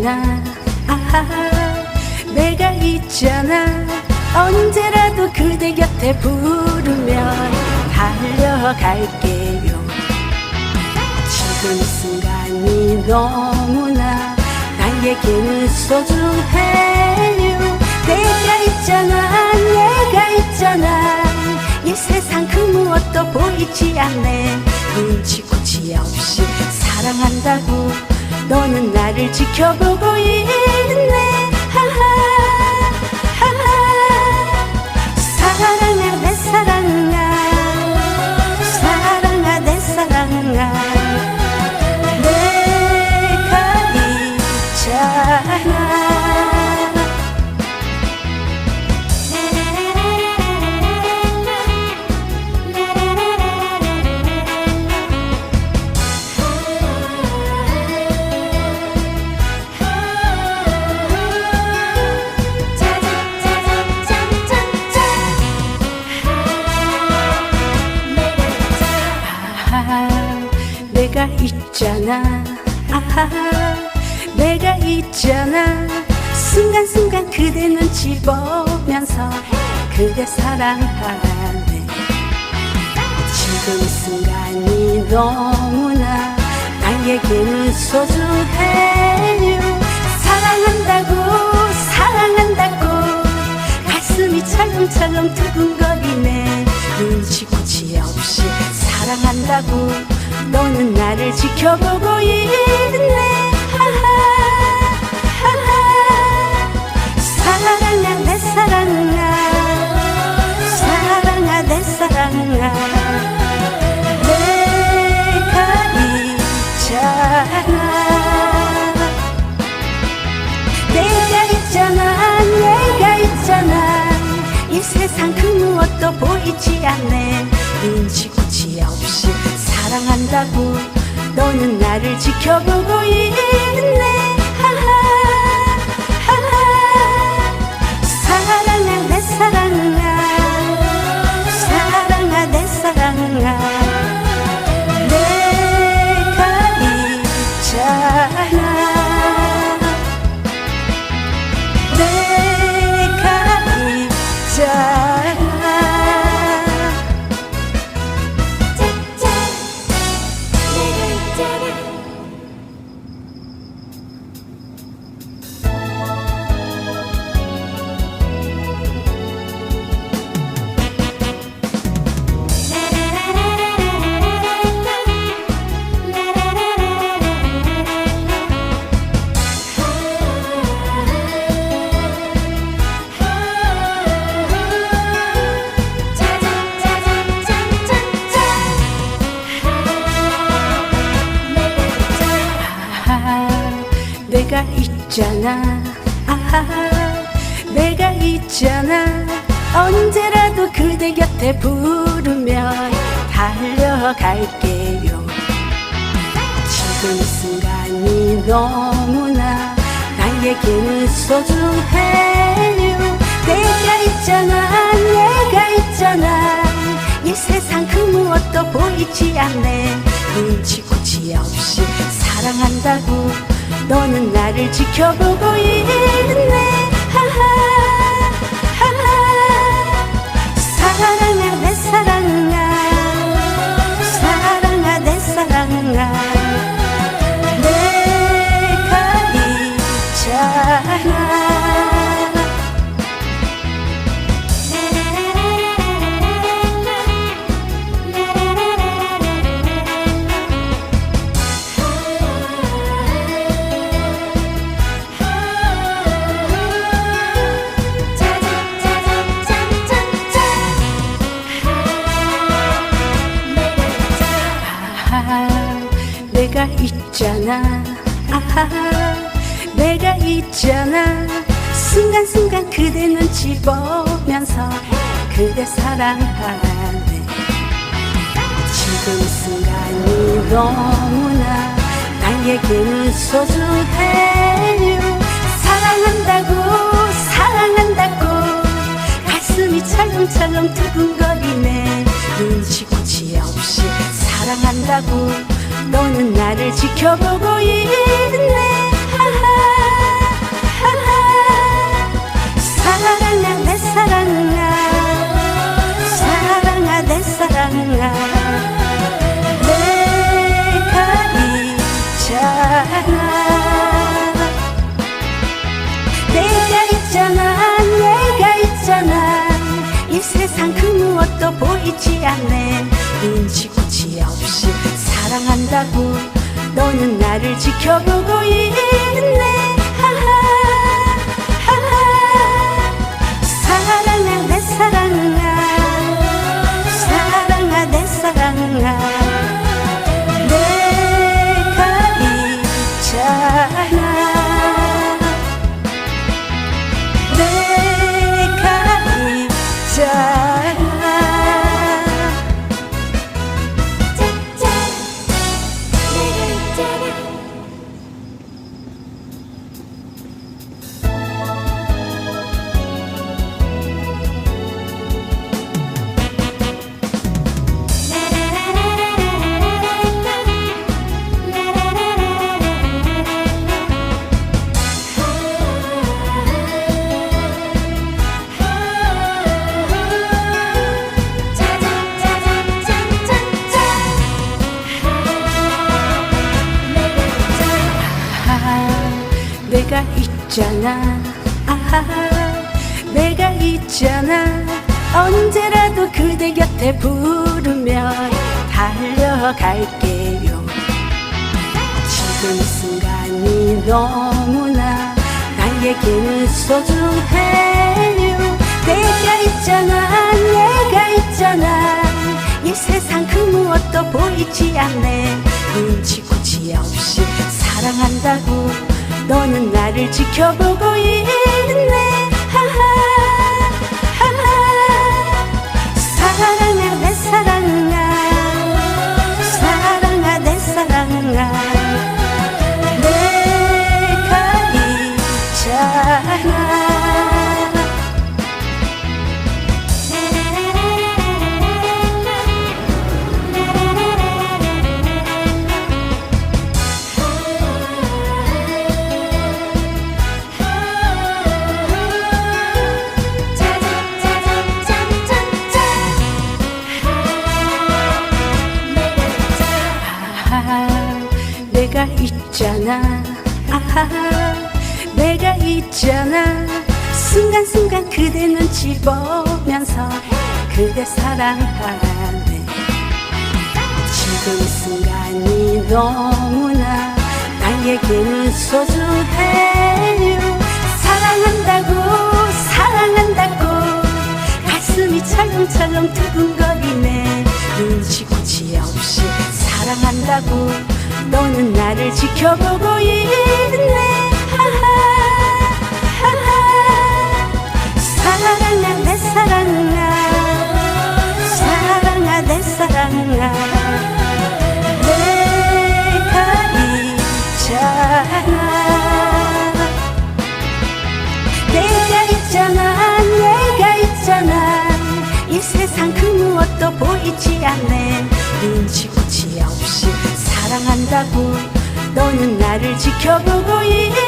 있잖아. 아하 내가 있잖아. 언제라도 그대 곁에 부르면 달려갈게요. 지금 이 순간이 너무나 나에게는 소중해요. 내가 있잖아 내가 있잖아. 이 세상 그 무엇도 보이지 않네. 눈치 코치 없이 사랑한다고 너는 나를 지켜보고 있네. 하하 있잖아. 순간순간 그대 눈치 보면서 그대 사랑하네. 지금 이 순간이 너무나 나에게는 소중해요. 사랑한다고 사랑한다고. 가슴이 철렁철렁 두근거리네. 눈치코치 없이 사랑한다고. 너는 나를 지켜보고 있네 사랑아 내 사랑아 내 사랑아 내가 있잖아. 내가 있잖아 내가 있잖아. 이 세상 그 무엇도 보이지 않네. 눈치코치 없이 사랑한다고 너는 나를 지켜보고 있잖아. 아하 내가 있잖아. 언제라도 그대 곁에 부르면 달려갈게요. 지금 이 순간이 너무나 나에게는 소중해요. 내가 있잖아 내가 있잖아. 이 세상 그 무엇도 보이지 않네. 눈치 코치 없이 사랑한다고 너는 나를 지켜보고 있네. 하하 있잖아. 아하 내가 있잖아. 순간순간 그대 눈치 보면서 그대 사랑하네 지금 이 순간이 너무나 나에게는 소중해요. 사랑한다고 사랑한다고 가슴이 철렁철렁 두근거리네. 눈치코치 없이 사랑한다고 너는 나를 지켜보고 있네. 사랑아 내 사랑아 사랑아 내 사랑아 내가 있잖아. 내가 있잖아 내가 있잖아. 이 세상 그 무엇도 보이지 않네. 눈치 없이 사랑한다고 너는 나를 지켜보고 있네 내가 있잖아. 아하, 내가 있잖아. 언제라도 그대 곁에 부르면 달려갈게요. 지금 이 순간이 너무나 나에게는 소중해요. 내가 있잖아 내가 있잖아. 이 세상 그 무엇도 보이지 않네. 눈치코치 없이 사랑한다고 너는 나를 지켜보고 있네. 하하 있잖아. 아하, 내가 있잖아. 순간순간 그대 눈치 보면서 그대 사랑하네. 지금 이 순간이 너무나 나에게는 소중해요. 사랑한다고 사랑한다고. 가슴이 철렁철렁 두근거리네. 눈치코치 없이 사랑한다고. 너는 나를 지켜보고 있네. 사랑아 내 사랑아 사랑아 내 사랑아 내가 있잖아. 내가 있잖아 내가 있잖아. 이 세상 그 무엇도 보이지 않네. 눈치코치 없이 사랑한다고 나를 지켜보고 있네